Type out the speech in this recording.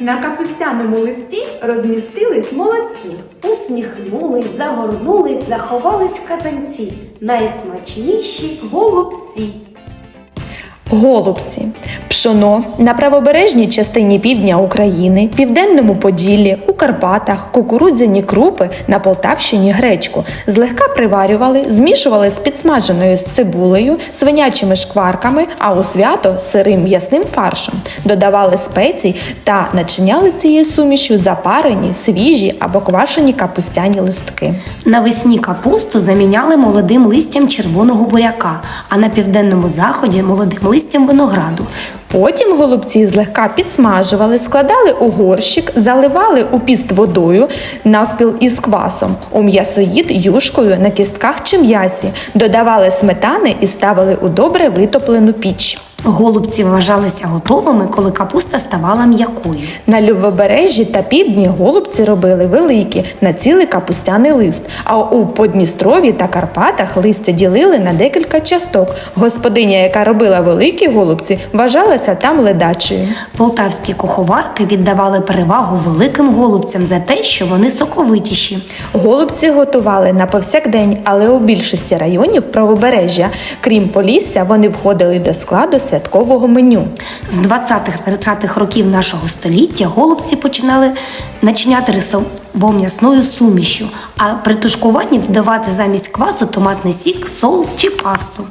На капустяному листі розмістились молодці. Усміхнулись, загорнулись, заховались в казанці. Найсмачніші Голубці. Голубці. Пшоно на правобережній частині півдня України, південному Поділлі, у Карпатах, кукурудзяні крупи на Полтавщині гречку злегка приварювали, змішували з підсмаженою з цибулею, свинячими шкварками, а у свято сирим м'ясним фаршем. Додавали спецій та начиняли цією сумішю запарені, свіжі або квашені капустяні листки. Навесні капусту заміняли молодим листям червоного буряка, а на південному заході молодим листям винограду. Потім голубці злегка підсмажували, складали у горщик, заливали у піст водою навпіл із квасом, у м'ясоїд юшкою на кістках чи м'ясі, додавали сметани і ставили у добре витоплену піч. Голубці вважалися готовими, коли капуста ставала м'якою. На лівобережжі та півдні голубці робили великі на цілий капустяний лист, а у Подністрові та Карпатах листя ділили на декілька часток. Господиня, яка робила великі голубці, вважалася там ледачею. Полтавські куховарки віддавали перевагу великим голубцям за те, що вони соковитіші. Голубці готували на повсякдень, але у більшості районів правобережжя, крім Полісся, вони входили до складу святкового меню. З 20-30-х років нашого століття голубці починали начиняти рисово-м'ясною сумішю, а при тушкуванні додавати замість квасу томатний сік, соус чи пасту.